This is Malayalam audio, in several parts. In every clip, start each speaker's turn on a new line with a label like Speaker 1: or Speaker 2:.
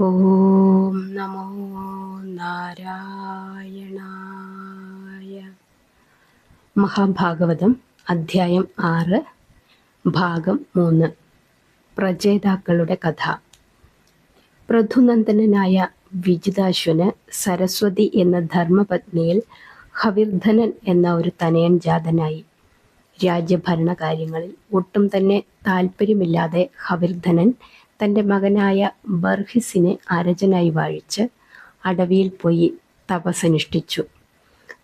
Speaker 1: ഓം നമോ നാരായണായ. മഹാഭാഗവതം അധ്യായം ആറ് ഭാഗം മൂന്ന്. പ്രജേതാക്കളുടെ കഥ. പ്രഥുനന്ദനായ വിജിതാശ്വന് സരസ്വതി എന്ന ധർമ്മപത്നിയിൽ ഹവിർധനൻ എന്ന ഒരു തനയൻ ജാതനായി. രാജ്യഭരണകാര്യങ്ങളിൽ ഒട്ടും തന്നെ താല്പര്യമില്ലാതെ ഹവിർധനൻ തന്റെ മകനായ ബർഹിസിനെ അരജനായി വാഴിച്ച് അടവിയിൽ പോയി തപസ്സനുഷ്ഠിച്ചു.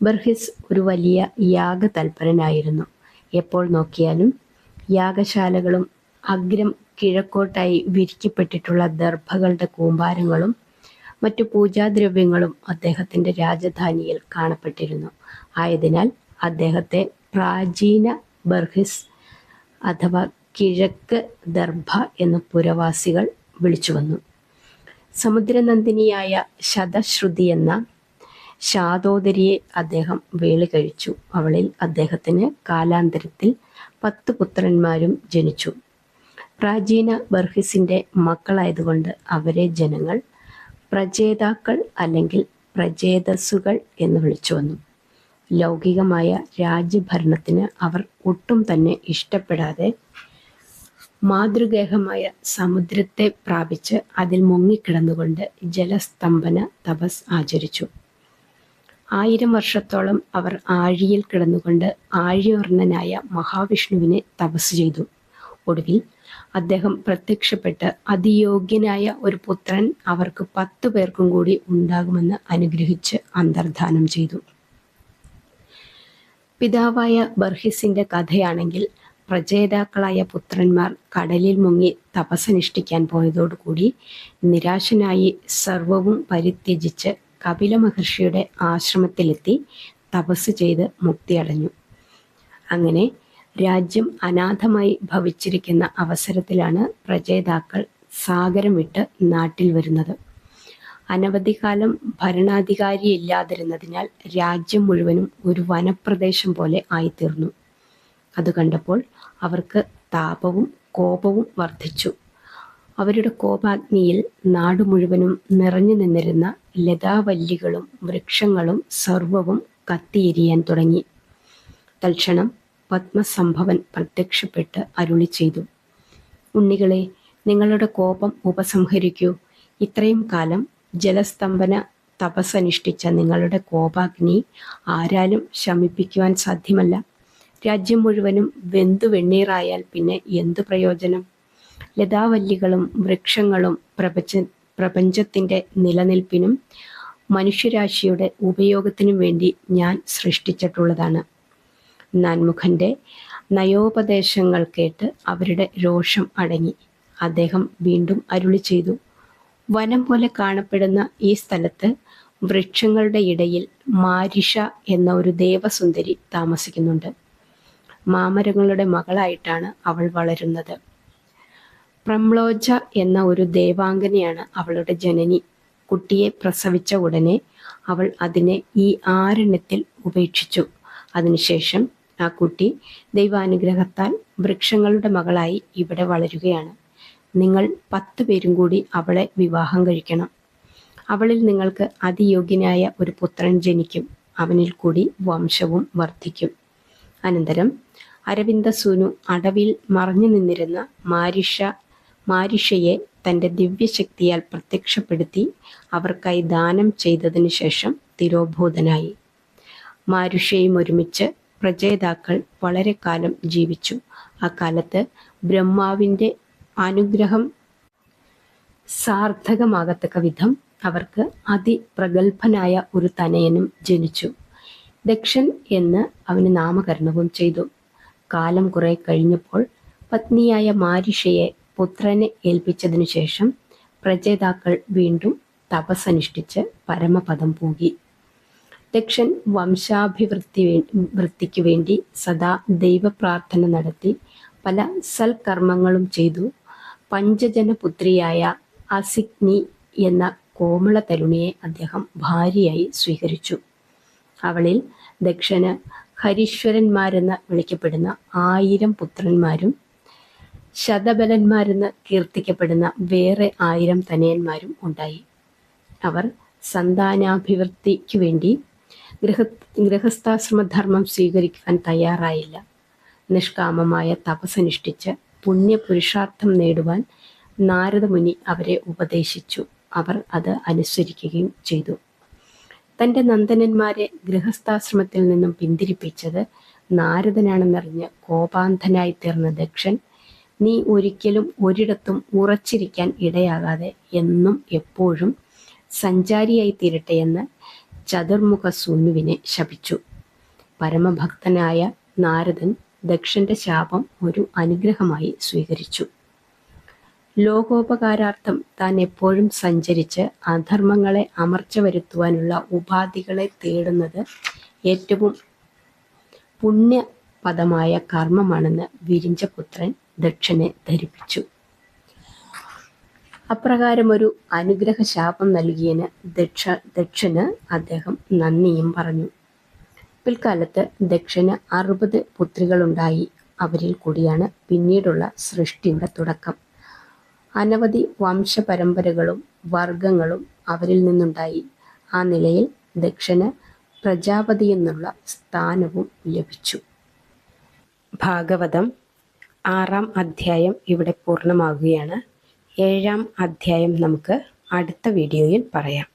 Speaker 1: ബർഹിസ് ഒരു വലിയ യാഗ യാഗതൽപരനായിരുന്നു. എപ്പോൾ നോക്കിയാലും യാഗശാലകളും അഗ്രം കിഴക്കോട്ടായി വിരിക്കപ്പെട്ടിട്ടുള്ള ദർഭകളുടെ കൂമ്പാരങ്ങളും മറ്റു പൂജാദ്രവ്യങ്ങളും അദ്ദേഹത്തിന്റെ രാജധാനിയിൽ കാണപ്പെട്ടിരുന്നു. ആയതിനാൽ അദ്ദേഹത്തെ പ്രാചീന ബർഹിസ് അഥവാ കിഴക്ക് ദർഭ എന്ന് പുരവാസികൾ വിളിച്ചു വന്നു. സമുദ്രനന്ദിനിയായ ശതശ്രുതി എന്ന ശാതോദരിയെ അദ്ദേഹം വേളി കഴിച്ചു. അവളിൽ അദ്ദേഹത്തിന് കാലാന്തരത്തിൽ പത്ത് പുത്രന്മാരും ജനിച്ചു. പ്രാചീന ബർഹിസിന്റെ മക്കളായതുകൊണ്ട് അവരെ ജനങ്ങൾ പ്രജേതാക്കൾ അല്ലെങ്കിൽ പ്രജേതസ്സുകൾ എന്ന് വിളിച്ചു വന്നു. ലൗകികമായ രാജ്യഭരണത്തിന് അവർ ഒട്ടും തന്നെ ഇഷ്ടപ്പെടാതെ മാതൃഗേഹമായ സമുദ്രത്തെ പ്രാപിച്ച് അതിൽ മുങ്ങിക്കിടന്നുകൊണ്ട് ജലസ്തംഭന തപസ് ആചരിച്ചു. ആയിരം വർഷത്തോളം അവർ ആഴിയിൽ കിടന്നുകൊണ്ട് ആഴിവർണനായ മഹാവിഷ്ണുവിനെ തപസ് ചെയ്തു. ഒടുവിൽ അദ്ദേഹം പ്രത്യക്ഷപ്പെട്ട് അതിയോഗ്യനായ ഒരു പുത്രൻ അവർക്ക് പത്തു പേർക്കും കൂടി ഉണ്ടാകുമെന്ന് അനുഗ്രഹിച്ച് അന്തർധാനം ചെയ്തു. പിതാവായ ബർഹിസിന്റെ കഥയാണെങ്കിൽ പ്രജേതാക്കളായ പുത്രന്മാർ കടലിൽ മുങ്ങി തപസ്സനുഷ്ഠിക്കാൻ പോയതോടുകൂടി നിരാശനായി സർവവും പരിത്യജിച്ച് കപില മഹർഷിയുടെ ആശ്രമത്തിലെത്തി തപസ് ചെയ്ത് മുക്തിയടഞ്ഞു. അങ്ങനെ രാജ്യം അനാഥമായി ഭവിച്ചിരിക്കുന്ന അവസരത്തിലാണ് പ്രജേതാക്കൾ സാഗരം വിട്ട് നാട്ടിൽ വരുന്നത്. അനവധി കാലം ഭരണാധികാരി ഇല്ലാതിരുന്നതിനാൽ രാജ്യം മുഴുവനും ഒരു വനപ്രദേശം പോലെ ആയിത്തീർന്നു. അത് കണ്ടപ്പോൾ അവർക്ക് താപവും കോപവും വർദ്ധിച്ചു. അവരുടെ കോപാഗ്നിയിൽ നാട് മുഴുവനും നിറഞ്ഞു നിന്നിരുന്ന ലതാവല്ലികളും വൃക്ഷങ്ങളും സർവവും കത്തിയെരിയാൻ തുടങ്ങി. തൽക്ഷണം പത്മസംഭവൻ പ്രത്യക്ഷപ്പെട്ട് അരുളി ചെയ്തു. ഉണ്ണികളെ നിങ്ങളുടെ കോപം ഉപസംഹരിക്കൂ. ഇത്രയും കാലം ജലസ്തംഭന തപസ്സനുഷ്ഠിച്ച നിങ്ങളുടെ കോപാഗ്നി ആരാലും ശമിപ്പിക്കുവാൻ സാധ്യമല്ല. രാജ്യം മുഴുവനും വെന്തു വെണ്ണീറായാൽ പിന്നെ എന്തു പ്രയോജനം? ലതാവല്ലികളും വൃക്ഷങ്ങളും പ്രപഞ്ച പ്രപഞ്ചത്തിന്റെ നിലനിൽപ്പിനും മനുഷ്യരാശിയുടെ ഉപയോഗത്തിനും വേണ്ടി ഞാൻ സൃഷ്ടിച്ചിട്ടുള്ളതാണ്. നാൻമുഖന്റെ നയോപദേശങ്ങൾ കേട്ട് അവരുടെ രോഷം അടങ്ങി. അദ്ദേഹം വീണ്ടും അരുളി ചെയ്തു വനം പോലെ കാണപ്പെടുന്ന ഈ സ്ഥലത്ത് വൃക്ഷങ്ങളുടെ ഇടയിൽ മാരിഷ എന്ന ഒരു ദേവസുന്ദരി താമസിക്കുന്നുണ്ട്. മാമരങ്ങളുടെ മകളായിട്ടാണ് അവൾ വളരുന്നത്. പ്രംലോജ എന്ന ഒരു ദേവാംഗനയാണ് അവളുടെ ജനനി. കുട്ടിയെ പ്രസവിച്ച ഉടനെ അവൾ അതിനെ ഈ ആരണ്യത്തിൽ ഉപേക്ഷിച്ചു. അതിനുശേഷം ആ കുട്ടി ദൈവാനുഗ്രഹത്താൽ വൃക്ഷങ്ങളുടെ മകളായി ഇവിടെ വളരുകയാണ്. നിങ്ങൾ പത്ത് പേരും കൂടി അവളെ വിവാഹം കഴിക്കണം. അവളിൽ നിങ്ങൾക്ക് അതിയോഗ്യനായ ഒരു പുത്രൻ ജനിക്കും. അവനിൽ കൂടി വംശവും വർദ്ധിക്കും. അനന്തരം അരവിന്ദ സുനു അടവിൽ മറഞ്ഞു നിന്നിരുന്ന മാരിഷ മാരിഷയെ തന്റെ ദിവ്യശക്തിയാൽ പ്രത്യക്ഷപ്പെടുത്തി അവർക്കായി ദാനം ചെയ്തതിനു ശേഷം തിരോഭൂതനായി മാരുഷയും ഒരുമിച്ച് പ്രജേതാക്കൾ വളരെ കാലം ജീവിച്ചു. അക്കാലത്ത് ബ്രഹ്മാവിന്റെ അനുഗ്രഹം സാർത്ഥകമാകത്തക്ക വിധം അവർക്ക് അതിപ്രഗത്ഭനായ ഒരു തനയനും ജനിച്ചു. ദക്ഷൻ എന്ന് അവന് നാമകരണവും ചെയ്തു. കാലം കുറെ കഴിഞ്ഞപ്പോൾ പത്നിയായ മാരിഷയെ പുത്രനെ ഏൽപ്പിച്ചതിനു ശേഷം പ്രജേതാക്കൾ വീണ്ടും തപസ്സനുഷ്ഠിച്ച് പരമപദം പോകി. ദക്ഷൻ വംശാഭിവൃദ്ധി വൃത്തിക്കു വേണ്ടി സദാ ദൈവപ്രാർത്ഥന നടത്തി പല സൽക്കർമ്മങ്ങളും ചെയ്തു. പഞ്ചജനപുത്രിയായ അസിഗ്നി എന്ന കോമള തരുണിയെ അദ്ദേഹം ഭാര്യയായി സ്വീകരിച്ചു. അവളിൽ ദക്ഷന് ഹരീശ്വരന്മാരെന്ന് വിളിക്കപ്പെടുന്ന ആയിരം പുത്രന്മാരും ശതബലന്മാരെന്ന് കീർത്തിക്കപ്പെടുന്ന വേറെ ആയിരം തനയന്മാരും ഉണ്ടായി. അവർ സന്താനാഭിവൃദ്ധിക്കു വേണ്ടി ഗൃഹ ഗൃഹസ്ഥാശ്രമധർമ്മം സ്വീകരിക്കാൻ തയ്യാറായില്ല. നിഷ്കാമമായ തപസ്സനുഷ്ഠിച്ച് പുണ്യപുരുഷാർത്ഥം നേടുവാൻ നാരദമുനി അവരെ ഉപദേശിച്ചു. അവർ അത് അനുസരിക്കുകയും ചെയ്തു. തന്റെ നന്ദനന്മാരെ ഗൃഹസ്ഥാശ്രമത്തിൽ നിന്നും പിന്തിരിപ്പിച്ചത് നാരദനാണെന്നറിഞ്ഞ് കോപാന്ധനായി തീർന്ന ദക്ഷൻ നീ ഒരിക്കലും ഒരിടത്തും ഉറച്ചിരിക്കാൻ ഇടയാകാതെ എന്നും എപ്പോഴും സഞ്ചാരിയായി തീരട്ടെ എന്ന് ചതുർമുഖ സൂനുവിനെ ശപിച്ചു. പരമഭക്തനായ നാരദൻ ദക്ഷന്റെ ശാപം ഒരു അനുഗ്രഹമായി സ്വീകരിച്ചു. ലോകോപകാരാർത്ഥം താൻ എപ്പോഴും സഞ്ചരിച്ച് അധർമ്മങ്ങളെ അമർച്ച വരുത്തുവാനുള്ള ഉപാധികളെ തേടുന്നത് ഏറ്റവും പുണ്യപദമായ കർമ്മമാണെന്ന് വിരിഞ്ചപുത്രൻ ദക്ഷനെ ധരിപ്പിച്ചു. അപ്രകാരം ഒരു അനുഗ്രഹ ശാപം നൽകിയതിന് ദക്ഷ ദക്ഷന് അദ്ദേഹം നന്ദിയും പറഞ്ഞു. പിൽക്കാലത്ത് ദക്ഷന് അറുപത് പുത്രികളുണ്ടായി. അവരിൽ കൂടിയാണ് പിന്നീടുള്ള സൃഷ്ടിയുടെ തുടക്കം. അനവധി വംശപരമ്പരകളും വർഗങ്ങളും അവരിൽ നിന്നുണ്ടായി. ആ നിലയിൽ ദക്ഷന് പ്രജാപതി എന്നുള്ള സ്ഥാനവും ലഭിച്ചു. ഭാഗവതം ആറാം അധ്യായം ഇവിടെ പൂർണമാകുകയാണ് ഏഴാം അധ്യായം നമുക്ക് അടുത്ത വീഡിയോയിൽ പറയാം.